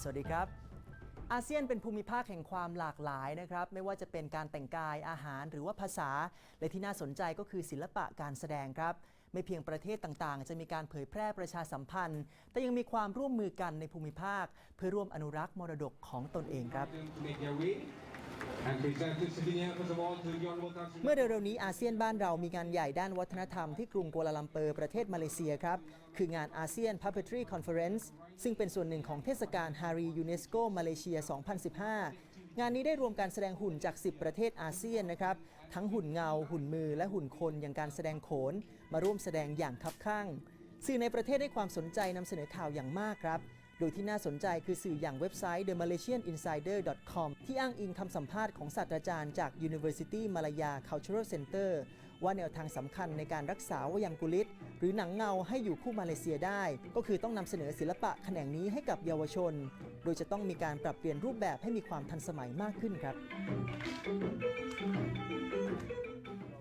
สวัสดีครับ อาเซียนเป็นภูมิภาคแห่งความหลากหลายนะครับ ไม่ว่าจะเป็นการแต่งกายอาหารหรือว่าภาษา และที่น่าสนใจก็คือศิลปะการแสดงครับ ไม่เพียงประเทศต่างๆ จะมีการเผยแพร่ประชาสัมพันธ์ แต่ยังมีความร่วมมือกันในภูมิภาค เพื่อร่วมอนุรักษ์มรดกของตนเองครับ เมื่อเร็วๆนี้อาเซียนบ้านเรามีงานใหญ่ด้านวัฒนธรรมที่กรุงกัวลาลัมเปอร์ประเทศมาเลเซียครับ คืองานอาเซียน Puppetry Conference ซึ่งเป็นส่วนหนึ่งของเทศกาลฮารียูเนสโกมาเลเซีย 2015 งานนี้ได้รวมการแสดงหุ่นจาก 10 ประเทศอาเซียนนะครับ ทั้งหุ่นเงา หุ่นมือ และหุ่นคนอย่างการแสดงโขน มาร่วมแสดงอย่างคับข้างสื่อในประเทศได้ความสนใจนำเสนอข่าวอย่างมากครับ โดยที่น่าสนใจคือสื่ออย่างเว็บไซต์ themalaysianinsider.com ที่อ้างอิงคำสัมภาษณ์ของศาสตราจารย์จาก University Malaya Cultural Center ว่าแนวทางสำคัญในการรักษาวายังกุลิต หรือหนังเงาให้อยู่คู่มาเลเซียได้ ก็คือต้องนำเสนอศิลปะแขนงนี้ให้กับเยาวชน โดยจะต้องมีการปรับเปลี่ยนรูปแบบให้มีความทันสมัยมากขึ้นครับ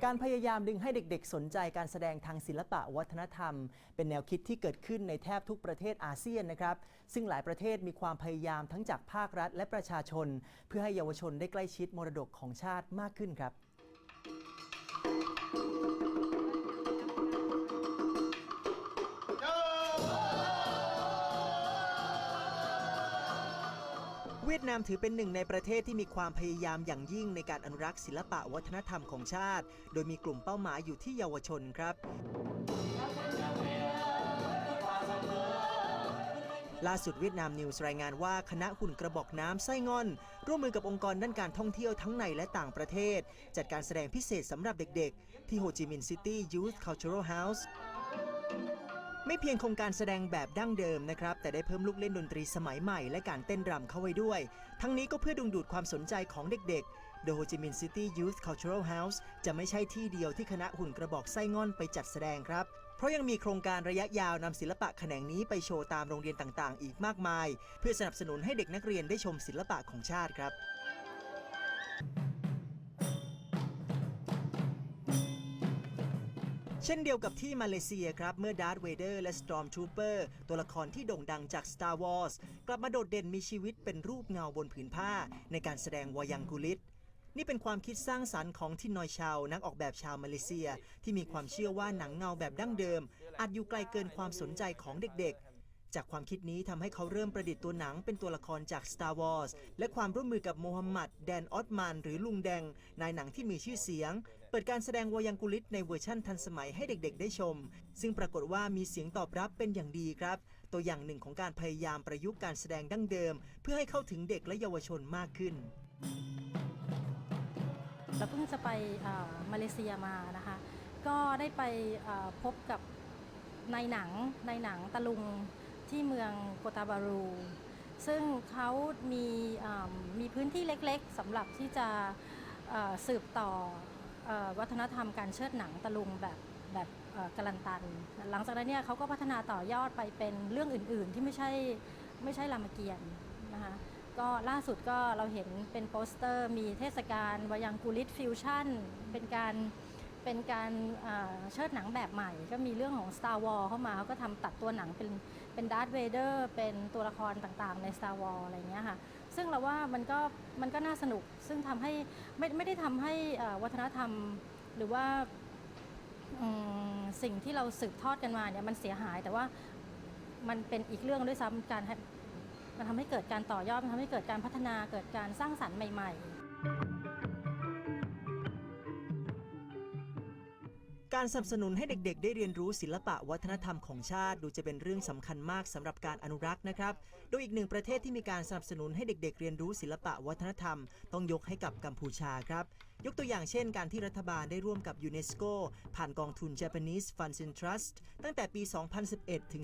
การพยายามดึงให้เด็กๆ สนใจการแสดงทางศิลปะวัฒนธรรม เป็นแนวคิดที่เกิดขึ้นในแทบทุกประเทศอาเซียนนะครับ ซึ่งหลายประเทศมีความพยายามทั้งจากภาครัฐและประชาชน เพื่อให้เยาวชนได้ใกล้ชิดมรดกของชาติมากขึ้นครับ เวียดนามถือเป็นหนึ่งในประเทศที่มีความพยายามอย่างยิ่งในการอนุรักษ์ศิลปะวัฒนธรรมของชาติ โดยมีกลุ่มเป้าหมายอยู่ที่เยาวชนครับล่าสุดเวียดนามนิวส์รายงานว่าคณะหุ่นกระบอกน้ำไส้งอน ร่วมมือกับองค์กรด้านการท่องเที่ยวทั้งในและต่างประเทศ จัดการแสดงพิเศษสำหรับเด็กๆ ที่โฮจิมินห์ซิตี้ยูธคัลเจอรัลเฮาส์ ไม่เพียงคงการแสดงแบบดั้งเดิมนะครับ แต่ได้เพิ่มลูกเล่นดนตรีสมัยใหม่ และการเต้นรำเข้าไว้ด้วย ทั้งนี้ก็เพื่อดึงดูดความสนใจของเด็กๆ โดยโฮจิมินห์ซิตี้ยูธคัลเจอรัลเฮาส์จะไม่ใช่ที่เดียวที่คณะหุ่นกระบอกไส้งอนไปจัดแสดงครับ เพราะยังมีโครงการระยะยาวนำศิลปะแขนงนี้ไปโชว์ตามโรงเรียนต่างๆ อีกมากมาย เพื่อสนับสนุนให้เด็กนักเรียนได้ชมศิลปะของชาติครับ เช่นเดียวกับที่มาเลเซียครับ เมื่อดาร์ธเวเดอร์และสตอมทรูเปอร์ตัวละครที่โด่งดังจาก Star Wars กลับมาโดดเด่นมีชีวิตเป็นรูปเงาบนผืนผ้า ในการแสดงวายังกุลิต นี่เป็นความคิดสร้างสรรค์ของทินนอยชาว นักออกแบบชาวมาเลเซีย ที่มีความเชื่อว่าหนังเงาแบบดั้งเดิมอาจอยู่ไกลเกินความสนใจของเด็กๆ จากความคิดนี้ทำให้เขาเริ่มประดิษฐ์ตัวหนังเป็นตัวละครจาก Star Wars และความร่วมมือกับโมฮัมหมัดแดนออตมานหรือลุงแดง นายหนังที่มีชื่อเสียง เปิดการแสดงวายังกุลิตในเวอร์ชั่นทันสมัยให้เด็กๆ ได้ชม ซึ่งปรากฏว่ามีเสียงตอบรับเป็นอย่างดีครับ ตัวอย่างหนึ่งของการพยายามประยุกต์การแสดงดั้งเดิม เพื่อให้เข้าถึงเด็กและเยาวชนมากขึ้นเราเพิ่งจะไปมาเลเซียมานะคะ ก็ได้ไปพบกับในหนังในหนังตะลุง ที่เมืองโกตาบารู ซึ่งเขามีมีพื้นที่เล็กๆสำหรับที่จะสืบต่ออวัฒนธรรมการเชิดหนังตะลุงแบบแบบกลันตัน หลังจากนั้นเนี่ยเขาก็พัฒนาต่อยอดไปเป็นเรื่องอื่นๆ ที่ไม่ใช่ไม่ใช่รามเกียรตินะคะก็ล่าสุดก็เราเห็นเป็นโปสเตอร์มีเทศกาลวายังกูลิตฟิวชั่น เป็นการ เป็นการเชิดหนังแบบใหม่ ก็มีเรื่องของ Star Wars เข้ามาเขาก็ทำตัดตัวหนังเป็นเป็นดาร์ธเวเดอร์เป็นตัวละครต่างๆ ใน Star Wars อะไรเงี้ยค่ะ ซึ่งเราว่ามันก็มันก็น่าสนุก ซึ่งทำให้ไม่ไม่ได้ทำให้วัฒนธรรมหรือว่าสิ่งที่เราสืบทอดกันมาเนี่ยมันเสียหายแต่ว่ามันเป็นอีกเรื่องด้วยซ้ำการมันทำให้เกิดการต่อยอดมันทำให้เกิดการพัฒนาเกิดการสร้างสรรค์ใหม่ ๆ การสนับสนุนให้เด็กๆ ได้เรียนรู้ศิลปะวัฒนธรรมของชาติดูจะเป็นเรื่องสำคัญมากสำหรับการอนุรักษ์นะครับ โดยอีกหนึ่งประเทศที่มีการสนับสนุนให้เด็กๆ เรียนรู้ศิลปะวัฒนธรรม ต้องยกให้กับกัมพูชาครับ ยกตัวอย่างเช่น การที่รัฐบาลได้ร่วมกับยูเนสโกผ่านกองทุน Japanese Funds and Trust ตั้งแต่ปี 2011 ถึง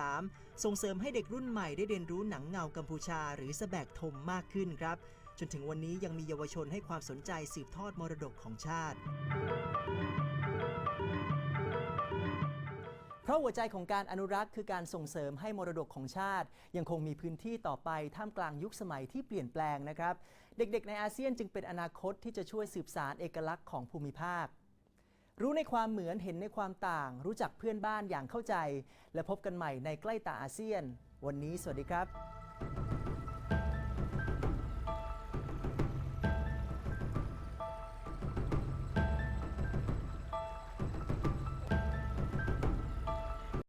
2013 ส่งเสริมให้เด็กรุ่นใหม่ได้เรียนรู้หนังเงากัมพูชา หรือสแบกทมมากขึ้นครับ จนถึงวันนี้ยังมีเยาวชนให้ความสนใจสืบทอดมรดกของชาติ ราะหัวใจของการอนุรักษ์คือการส่งเสริมให้มรดกของชาติ ยังคงมีพื้นที่ต่อไปท่ามกลางยุคสมัยที่เปลี่ยนแปลงนะครับ เด็กๆ ในอาเซียนจึงเป็นอนาคตที่จะช่วยสืบสารเอกลักษณ์ของภูมิภาค รู้ในความเหมือนเห็นในความต่าง รู้จักเพื่อนบ้านอย่างเข้าใจ และพบกันใหม่ในใกล้ตาอาเซียน วันนี้สวัสดีครับ